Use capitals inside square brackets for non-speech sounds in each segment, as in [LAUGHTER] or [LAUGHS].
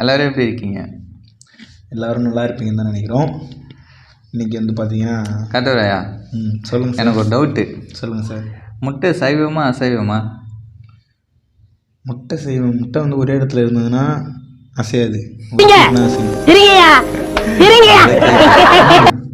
எல்லோரும் எப்படி இருக்கீங்க? எல்லோரும் நல்லா இருப்பீங்கன்னு தான் நினைக்கிறோம். இன்றைக்கி வந்து பார்த்தீங்கன்னா கதவையா ம் சொல்லுங்கள் எனக்கு ஒரு டவுட்டு சொல்லுங்கள் சார். முட்டை சைவமா அசைவமா? முட்டை செய்வோம் முட்டை வந்து ஒரே இடத்துல இருந்ததுன்னா அசையாது.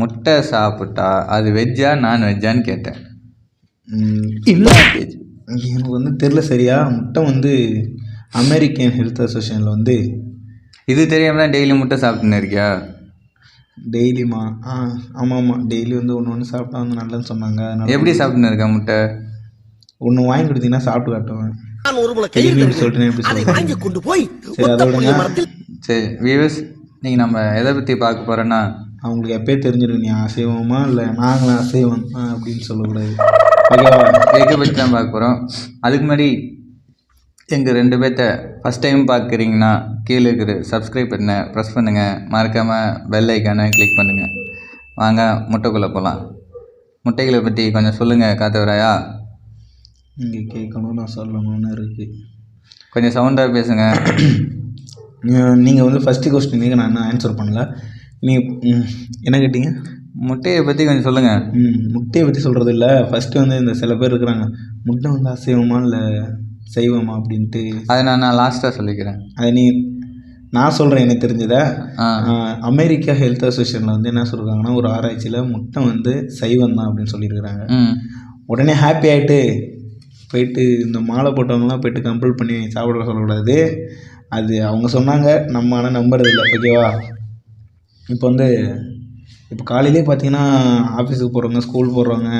முட்டை சாப்பிட்டா அது வெஜ்ஜா நான் வெஜ்ஜான்னு கேட்டேன் இல்லை எனக்கு வந்து தெரில சரியா. முட்டை வந்து அமெரிக்கன் ஹெல்த் அசோசியேஷனில் வந்து இது தெரியாம தான் டெய்லி முட்டை சாப்பிட்டுன்னு இருக்கியா? டெய்லிமா ஆ ஆமாம் ஆமாம் டெய்லி வந்து ஒன்று ஒன்று சாப்பிட்டா வந்து நல்லதுன்னு சொன்னாங்க. அதனால எப்படி சாப்பிட்டுன்னு இருக்க முட்டை? ஒன்று வாங்கி கொடுத்தீங்கன்னா சாப்பிட்டு காட்டுவேன். சொல்லிட்டு எப்படி போய் சரி அதோட சரி வியூஸ் நீங்கள் நம்ம எதை பற்றி பார்க்க போகிறோன்னா அவங்களுக்கு எப்பயே தெரிஞ்சிடும் நீ அசைவமா இல்லை நாங்களும் அசைவம் அப்படின்னு சொல்லக்கூடாது. ஓகேவா? எதை பற்றி தான் பார்க்க போகிறோம் அதுக்கு முன்னாடி எங்கள் ரெண்டு பேர்த்த ஃபஸ்ட் டைம் பார்க்குறீங்கன்னா கீழே இருக்கிற சப்ஸ்கிரைப் பண்ண ப்ரெஸ் பண்ணுங்கள் மறக்காமல் பெல் ஐக்கானை கிளிக் பண்ணுங்கள் வாங்க முட்டைக்குள்ளே போகலாம் முட்டைகளை பற்றி கொஞ்சம் சொல்லுங்கள் காத்தவராயா? நீங்கள் கேட்கணும் நான் சொல்லணும்னு இருக்குது கொஞ்சம் சவுண்டாக பேசுங்க. [CLEARS THROAT] நீங்கள் வந்து ஃபஸ்ட்டு கொஸ்டினுக்கு நான் இன்னும் ஆன்சர் பண்ணல. நீ ம், என்ன கேட்டீங்க? முட்டையை பற்றி கொஞ்சம் சொல்லுங்கள் ம் முட்டையை பற்றி சொல்கிறது இல்லை. ஃபஸ்ட்டு வந்து இந்த சில பேர் இருக்கிறாங்க. முட்டை வந்து அசைவமா இல்லை சைவமா அப்படின்ட்டு அதை நான் நான் லாஸ்ட்டாக சொல்லிக்கிறேன். அதை நீ நான் சொல்கிறேன் எனக்கு தெரிஞ்சதை? அமெரிக்கா ஹெல்த் அசோசியேஷனில் வந்து என்ன சொல்கிறாங்கன்னா ஒரு ஆராய்ச்சியில் முட்டை வந்து சைவம் தான் அப்படின்னு சொல்லியிருக்கிறாங்க. உடனே ஹாப்பி ஆகிட்டு போயிட்டு இந்த மாலை போட்டவங்களாம் போயிட்டு கம்பல் பண்ணி சாப்பிட சொல்லக்கூடாது. அது அவங்க சொன்னாங்க நம்ம ஆனால் நம்புறது இல்லை ஓகேவா இப்போ வந்து இப்போ காலையிலே பார்த்தீங்கன்னா ஆஃபீஸுக்கு போகிறவங்க ஸ்கூல் போகிறவங்க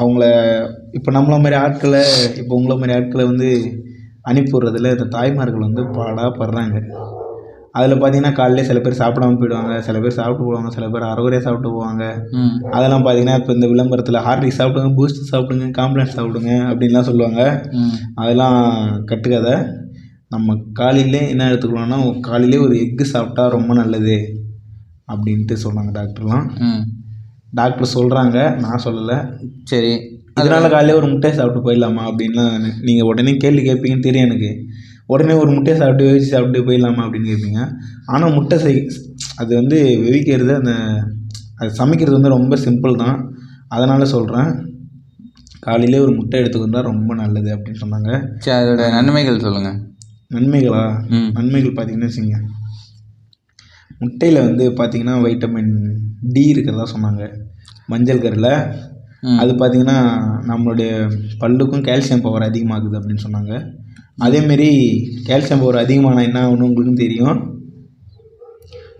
அவங்கள இப்போ நம்மள மாதிரி ஆட்களை இப்போ உங்களை மாதிரி ஆட்களை வந்து அனுப்பி விட்றதுல இந்த தாய்மார்கள் வந்து பாடாக படுறாங்க அதில் பார்த்தீங்கன்னா காலையிலே சில பேர் சாப்பிடாம போயிடுவாங்க. சில பேர் சாப்பிட்டு போவாங்க. சில பேர் அரைகுறையாக சாப்பிட்டு போவாங்க. அதெல்லாம் பார்த்தீங்கன்னா இப்போ இந்த விளம்பரத்தில் ஹார்லிக்ஸ் சாப்பிடுங்க பூஸ்ட் சாப்பிடுங்க காம்ப்ளெக்ஸ் சாப்பிடுங்க அப்படின்லாம் சொல்லுவாங்க. அதெல்லாம் கட்டுக்கதை. நம்ம காலையிலே என்ன எடுத்துக்கலாம்னா காலையிலே ஒரு எக்கு சாப்பிட்டா ரொம்ப நல்லது அப்படின்ட்டு சொன்னாங்க டாக்டர்லாம் டாக்டர் சொல்கிறாங்க நான் சொல்லலை. சரி. அதனால காலையிலே ஒரு முட்டையை சாப்பிட்டு போயிடலாமா அப்படின்லாம் நீங்கள் உடனே கேள்வி கேட்பீங்கன்னு தெரியும் எனக்கு. உடனே ஒரு முட்டையை சாப்பிட்டு வேவிச்சு சாப்பிட்டு போயிடலாமா அப்படின்னு கேட்பீங்க. ஆனால் முட்டை செய் அது வந்து வெவிக்கிறது அந்த அது சமைக்கிறது வந்து ரொம்ப சிம்பிள் தான். அதனால் சொல்கிறேன் காலையிலே ஒரு முட்டை எடுத்துக்கிட்டா ரொம்ப நல்லது அப்படின்னு சொன்னாங்க. சரி அதோட நன்மைகள் சொல்லுங்கள் நன்மைகளா? நன்மைகள் பார்த்தீங்கன்னா வச்சுங்க முட்டையில் வந்து பார்த்தீங்கன்னா வைட்டமின் டி இருக்கிறதா சொன்னாங்க. மஞ்சள் கறியில். அது பார்த்தீங்கன்னா நம்மளுடைய பல்லுக்கும் கால்சியம் பவர் அதிகமாகுது அப்படின்னு சொன்னாங்க. அதேமாரி கால்சியம் பவர் அதிகமான என்ன ஆகும்னு உங்களுக்கும் தெரியும்?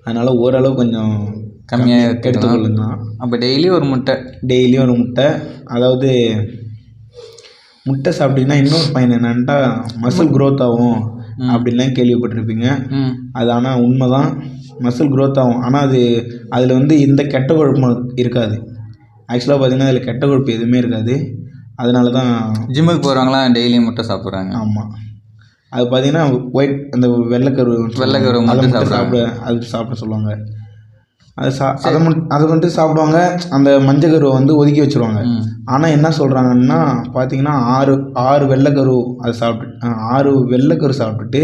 அதனால் ஓரளவு கொஞ்சம் கம்மியாக கம்மி- எடுத்துக்கொள்ளுங்க அப்போ டெய்லி ஒரு முட்டை. டெய்லியும் ஒரு முட்டை. அதாவது முட்டை சாப்பிட்டீங்கன்னா இன்னொரு பயன் என்னன்ட்டா மசில் growth ஆகும் அப்படின்லாம் கேள்விப்பட்டிருப்பீங்க. அது ஆனால் உண்மை தான் மசில் growth ஆகும். ஆனால் அது அதில் வந்து இந்த கெட்ட கொழுப்பு இருக்காது. ஆக்சுவலாக பார்த்தீங்கன்னா அதில் கெட்ட கொழுப்பு எதுவுமே இருக்காது. அதனால தான் ஜிம்முக்கு போகிறவங்களாம் டெய்லி முட்டை சாப்பிட்றாங்க. ஆமாம் அது பார்த்தீங்கன்னா ஒயிட் அந்த வெள்ளைக்கரு வெள்ளைக்கரு மட்டும் சாப்பிட அது சாப்பிட சொல்லுவாங்க. அது சா அதை மட்டும் அதை மட்டும் சாப்பிடுவாங்க. அந்த மஞ்சக்கருவை வந்து ஒதுக்கி வச்சுருவாங்க. ஆனால் என்ன சொல்கிறாங்கன்னா பார்த்தீங்கன்னா ஆறு ஆறு வெள்ளைக்கரு அது சாப்பிட்டு ஆறு வெள்ளைக்கரு சாப்பிட்டுட்டு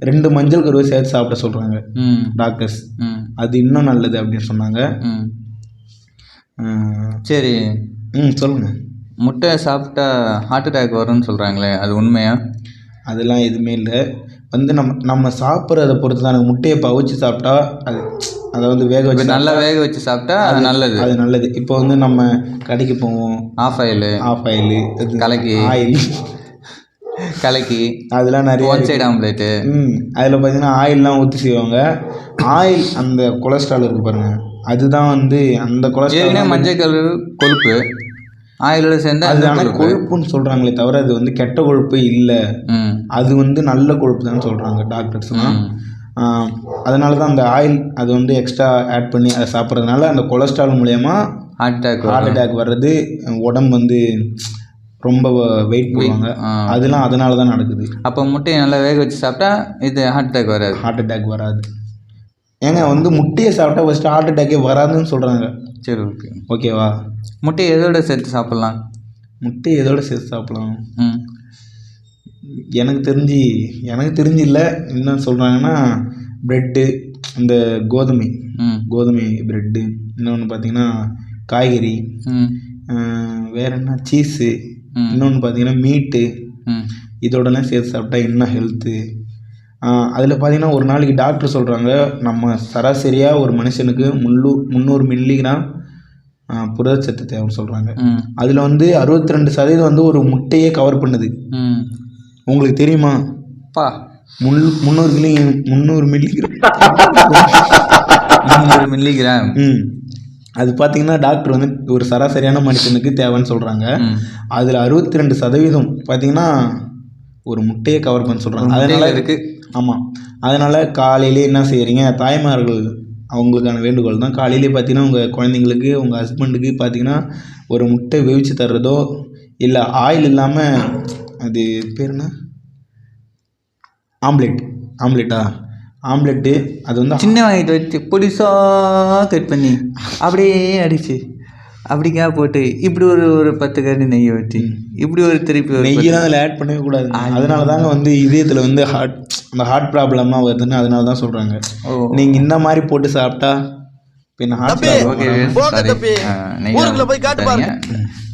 ரெண்டு மஞ்சள் கருவை சேர்த்து சாப்பிட சொல்கிறாங்க ம். டாக்டர்ஸ். ம். அது இன்னும் நல்லது அப்படின்னு சொன்னாங்க. சரி. ம் சொல்லுங்கள் முட்டை சாப்பிட்டா ஹார்ட் அட்டாக் வரும்னு சொல்கிறாங்களே அது உண்மையா? அதெல்லாம் எதுவுமே இல்லை. வந்து நம்ம நம்ம சாப்பிட்றத பொறுத்து தான். முட்டையை பவிச்சு சாப்பிட்டா அது அதாவது வேக இப்போ வச்சு நல்லா வேக வச்சு சாப்பிட்டா அது நல்லது. அது நல்லது. இப்போ வந்து நம்ம கடைக்கு போவோம். ஆஃப் ஆயிலு ஆஃப் ஆயில் கலக்கி. ஆயில் கலக்கி. அதெல்லாம் நிறைய ஒன் சைடு ஆம்லேட்டு ம். அதில் பார்த்தீங்கன்னா ஆயில்லாம் ஊற்றி செய்வாங்க. ஆயில் அந்த கொலஸ்ட்ரால் இருக்குது பாருங்க. அதுதான் வந்து அந்த கொலஸ்ட்ரால் மஞ்சள் கலர் கொழுப்பு. ஆயிலோட சேர்ந்து அது ஆனால் கொழுப்பு கொழுப்புன்னு சொல்கிறாங்களே தவிர அது வந்து கெட்ட கொழுப்பு இல்லை. அது வந்து நல்ல கொழுப்பு தான் சொல்கிறாங்க டாக்டர்ஸ்லாம். அதனால தான் அந்த ஆயில் அது வந்து எக்ஸ்ட்ரா ஆட் பண்ணி அதை சாப்பிட்றதுனால அந்த கொலஸ்ட்ரால் மூலயமா ஹார்ட் அட்டாக் ஹார்ட் அட்டாக் வர்றது உடம்பு வந்து ரொம்ப வெயிட் போடுவாங்க. அதெல்லாம் அதனால தான் நடக்குது. அப்போ முட்டையை நல்லா வேக வச்சு சாப்பிட்டா இது ஹார்ட் அட்டாக் வராது. ஹார்ட் அட்டாக் வராது. ஏங்க வந்து முட்டையை சாப்பிட்டா ஃபஸ்ட்டு ஹார்ட் அட்டாக்கே வராதுன்னு சொல்கிறாங்க சரி ஓகே ஓகேவா முட்டையை எதோட சேர்த்து சாப்பிட்லாம்? முட்டை எதோட சேர்த்து சாப்பிடலாம்? ம். எனக்கு தெரிஞ்சு எனக்கு தெரிஞ்சு இல்லை என்ன சொல்கிறாங்கன்னா ப்ரெட்டு இந்த கோதுமை. ம். கோதுமை ப்ரெட்டு இன்னொன்று பார்த்தீங்கன்னா காய்கறி. வேற என்ன? சீஸு. இன்னொன்று பார்த்தீங்கன்னா மீட்டு ம். இதோடலாம் சேர்த்து சாப்பிட்டா இன்னும் ஹெல்த்து அதில் பார்த்தீங்கன்னா ஒரு நாளைக்கு டாக்டர் சொல்கிறாங்க நம்ம சராசரியாக ஒரு மனுஷனுக்கு முள்ளூ முந்நூறு மில்லிகிராம் புரதச்சத்து தேவைன்னு சொல்கிறாங்க அதில் வந்து அறுபத்தி ரெண்டு சதவீதம் வந்து ஒரு முட்டையே கவர் பண்ணுது. உங்களுக்கு தெரியுமா? பா. முள் முந்நூறு மில்லி முந்நூறு மில்லிகிராம். முந்நூறு மில்லிகிராம். ம். அது பார்த்தீங்கன்னா டாக்டர் வந்து ஒரு சராசரியான மனுஷனுக்கு தேவைன்னு சொல்கிறாங்க அதில் அறுபத்தி ரெண்டு சதவீதம் பார்த்தீங்கன்னா ஒரு முட்டையை கவர் பண்ண சொல்கிறாங்க அதனால் இருக்கு. ஆமாம் அதனால் காலையிலே என்ன செய்கிறீங்க தாய்மார்கள் அவங்களுக்கான வேண்டுகோள் தான். காலையிலே பார்த்தீங்கன்னா உங்கள் குழந்தைங்களுக்கு உங்கள் ஹஸ்பண்டுக்கு பார்த்தீங்கன்னா ஒரு முட்டை வேவிச்சு தர்றதோ இல்லை ஆயில் இல்லாமல் அது பேர் என்ன? ஆம்லெட். ஆம்லெட்டா? ஆம்லெட்டு அது வந்து சின்ன வாங்கிட்டு வச்சு பொடிசா கட் பண்ணி அப்படியே அடிச்சு. அப்படிக்கா போட்டு இப்படி ஒரு ஒரு பத்து கரண்டி நெய்யை வச்சு இப்படி ஒரு திருப்பி நெய்யெல்லாம் அதில் ஆட் பண்ணவே கூடாது. அதனால தாங்க வந்து இதயத்தில் வந்து ஹார்ட் அந்த ஹார்ட் ப்ராப்ளம்லாம் வருதுன்னு அதனால தான் சொல்கிறாங்க ஓ. நீங்கள் இந்த மாதிரி போட்டு சாப்பிட்டா பின்ன ஹார்ட்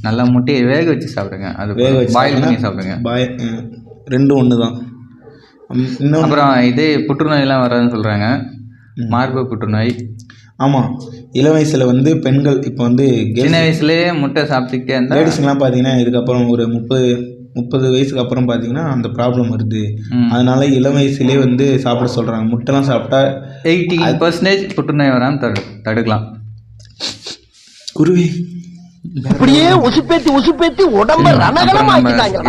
நல்லா முட்டையை வேக வச்சு சாப்பிடுங்க. அது வேக வச்சு பாயில் பண்ணி சாப்பிடுங்க. பாய் ரெண்டும் ஒன்று தான். அப்புறம் இது புற்றுநோயெல்லாம் வராதுன்னு சொல்கிறாங்க மார்பு புற்றுநோய் ஆமாம் இளம் வயசில் வந்து பெண்கள் இப்போ வந்து சின்ன வயசுலயே முட்டை சாப்பிட்டுக்கிட்டே இருந்தா லேடிஸுங்கெலாம் பார்த்தீங்கன்னா இதுக்கப்புறம் ஒரு முப்பது முப்பது வயசுக்கு அப்புறம் பார்த்தீங்கன்னா அந்த ப்ராப்ளம் வருது. அதனால இளம் வயசுலேயே வந்து சாப்பிட சொல்கிறாங்க முட்டைலாம் சாப்பிட்டா எயிட்டி பர்சன்டேஜ் புற்றுநோய் வராமல் தடு தடுக்கலாம். குருவி. இப்படியே உசுப்பேத்தி உசுப்பேத்தி உடம்ப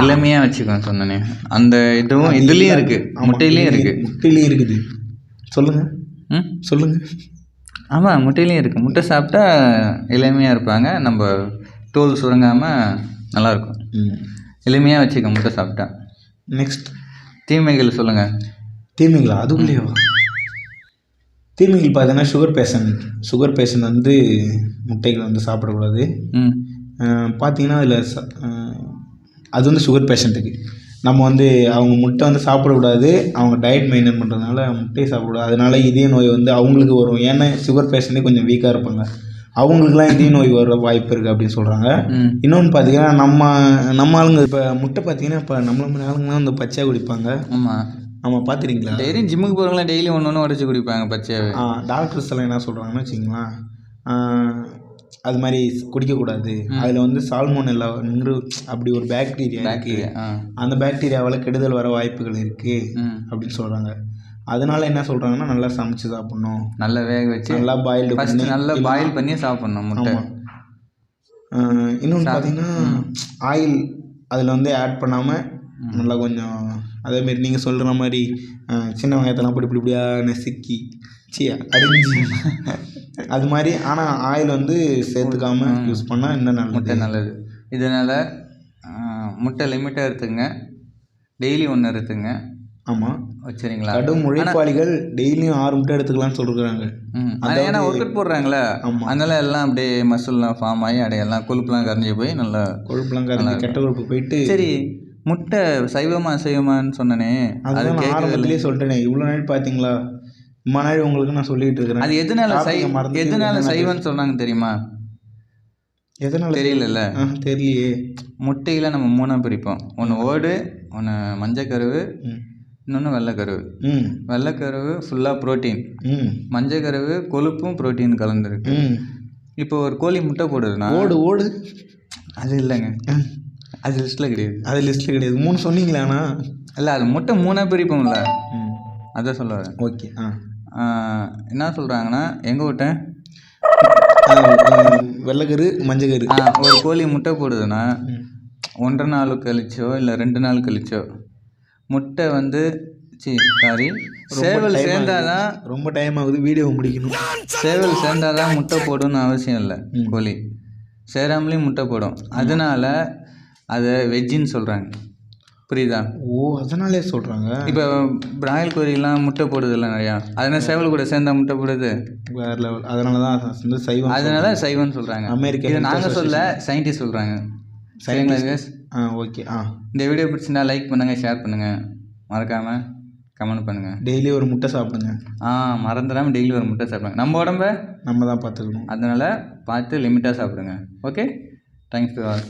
இளமையா வச்சுக்கோங்க சொன்னனே. அந்த இதுவும் இதுலயும் இருக்கு. முட்டையிலயும் இருக்கு. முட்டையிலையும் இருக்குது. சொல்லுங்கள் ம்? சொல்லுங்கள் ஆமா முட்டையிலயும் இருக்கு. முட்டை சாப்பிட்டா இளமையா இருப்பாங்க. நம்ம தோல் சுருங்காம நல்லா இருக்கும் ம். எளிமையா வச்சுக்க முட்டை சாப்பிட்டா. நெக்ஸ்ட் தீமைகள் சொல்லுங்க. தீமைகளா? அதுக்குள்ளேயேவா தீமைகள் பார்த்தீங்கன்னா சுகர் பேஷண்ட் சுகர் பேஷண்ட் வந்து முட்டைகள் வந்து சாப்பிடக்கூடாது. பார்த்தீங்கன்னா அதில் அது வந்து சுகர் பேஷண்ட்டுக்கு நம்ம வந்து அவங்க முட்டை வந்து சாப்பிடக்கூடாது அவங்க டயட் மெயின்டைன் பண்ணுறதுனால முட்டையை சாப்பிடக்கூடாது. அதனால இதய நோய் வந்து அவங்களுக்கு வரும். ஏன்னா சுகர் பேஷண்ட்டே கொஞ்சம் வீக்காக இருப்பாங்க. அவங்களுக்குலாம் இதய நோய் வர வாய்ப்பு இருக்குது அப்படின்னு சொல்கிறாங்க இன்னொன்று பார்த்தீங்கன்னா நம்ம நம்ம ஆளுங்க இப்போ முட்டை பார்த்தீங்கன்னா இப்போ நம்மள மாதிரி ஆளுங்கலாம் வந்து பச்சையாக குடிப்பாங்க. ஆமா. ஆமாம் பார்த்துறீங்களா டெய்லியும் ஜிம்முக்கு போகிறவங்களாம் டெய்லி ஒன்று ஒன்று உடச்சி குடிப்பாங்க பச்சையாவே. டாக்டர்ஸ் எல்லாம் என்ன சொல்கிறாங்கன்னு வச்சிங்களேன் அது மாதிரி குடிக்கக்கூடாது. அதில் வந்து சால்மோனெல்லா அப்படி ஒரு பாக்டீரியா இருக்குது ஆ. அந்த பாக்டீரியாவால் கெடுதல் வர வாய்ப்புகள் இருக்குது அப்படின்னு சொல்கிறாங்க அதனால என்ன சொல்கிறாங்கன்னா நல்லா சமைச்சு சாப்பிட்ணும். நல்லா வேக வச்சு நல்லா பாயில்டு ஃபர்ஸ்ட் பண்ணி நல்லா பாயில் பண்ணி சாப்பிடணும் முட்டை. இன்னொன்று பார்த்தீங்கன்னா ஆயில் அதில் வந்து ஆட் பண்ணாமல் நல்லா கொஞ்சம் அதேமாரி நீங்கள் சொல்கிற மாதிரி சின்ன வெங்காயத்தெல்லாம் இப்படி இப்படி இப்படியா நெசுக்கி சி அடிஞ்சு [LAUGHS] அது மாதிரி ஆனால் ஆயில் வந்து சேர்த்துக்காம யூஸ் பண்ணால் இன்னும் முட்டை நல்லது. இதனால் முட்டை லிமிட்டாக எடுத்துங்க. டெய்லி ஒன்று எடுத்துங்க. ஆமாம் வச்சுறீங்களா கடும் உழைப்பாளிகள் டெய்லியும் ஆறு முட்டை எடுத்துக்கலாம்னு சொல்கிறாங்க ம். அது ஏன்னா ஒர்க் அவுட் போடுறாங்களே ஆமா. அதனால எல்லாம் அப்படியே மசில்லாம் ஃபார்ம் ஆகி அடையெல்லாம் கொழுப்புலாம் கரைஞ்சி போய் நல்லா கொழுப்புலாம் கரைஞ்சி கெட்ட கொழுப்பு போயிட்டு சரி. முட்டை சைவமா அசைவமான்னு சொன்னனே. அது ஆரம்பத்திலேயே சொல்லிட்டேனே. இவ்வளோ நாள் பார்த்தீங்களா இம்மா நாள் உங்களுக்கு நான் சொல்லிட்டு இருக்கிறேன். அது எதனால சை topic-அ மறந்துட்டு எதனால சைவம்னு சொன்னாங்க தெரியுமா? எதனால தெரியலல்ல. தெரியலையே. முட்டையில் நம்ம மூணாக பிரிப்போம். ஒன்று ஓடு ஒன்று மஞ்சக்கருவு இன்னொன்று வெள்ளைக்கருவு வெள்ளைக்கருவு ஃபுல்லாக ப்ரோட்டீன் ம். மஞ்சக்கருவு கொழுப்பும் ப்ரோட்டீன் கலந்துருக்கு. இப்போ ஒரு கோழி முட்டை போடுதுன்னா ஓடு ஓடு. அது இல்லைங்க. அது லிஸ்ட்டில் கிடையாது. அது லிஸ்ட்டில் கிடையாது. மூணு சொன்னீங்களாண்ணா இல்லை அது முட்டை மூணாக பிரிப்போம்ல. ம். அதான் சொல்ல வரேன் ஓகே ஆ. என்ன சொல்கிறாங்கன்னா எங்கே விட்டேன் ஆ, ஆ, வெள்ளைக்கரு மஞ்சக்கரு. ஆஹ் ஒரு கோழி முட்டை போடுதுன்னா. ஒன்றரை நாள் கழிச்சோ இல்லை ரெண்டு நாள் கழிச்சோ முட்டை வந்து சி சாரி சேவல் சேர்ந்தாதான் ரொம்ப டைம் ஆகுது வீடியோ முடிக்கணும். சேவல் சேர்ந்தாதான் முட்டை போடும்னு அவசியம் இல்லை. கோழி. சேராமலேயும் முட்டை போடும். அதனால அதை வெஜ்ஜின்னு சொல்கிறாங்க புரியுதா? ஓ அதனாலே சொல்கிறாங்க இப்போ பிராயல் கோழிலாம் முட்டை போடுதில்ல நிறையா. அதனால சேவல் கூட சேர்ந்தா முட்டை போடுது வேற லெவல் அதனால தான் வந்து சைவம் அதனால சைவம்னு சொல்கிறாங்க அமெரிக்கா இது நாங்கள் சொல்ல சயின்டிஸ்ட் சொல்கிறாங்க சரிங்களா? ஆ ஓகே ஆ. இந்த வீடியோ பிடிச்சிருந்தா லைக் பண்ணுங்கள் ஷேர் பண்ணுங்கள் மறக்காமல் கமெண்ட் பண்ணுங்கள் டெய்லி ஒரு முட்டை சாப்பிடுங்க. ஆ மறந்துடாமல் டெய்லி ஒரு முட்டை சாப்பிடுங்க. நம்ம உடம்ப நம்ம தான் பார்த்துக்கணும். அதனால் பார்த்து லிமிட்டாக சாப்பிடுங்க. Okay thanks to all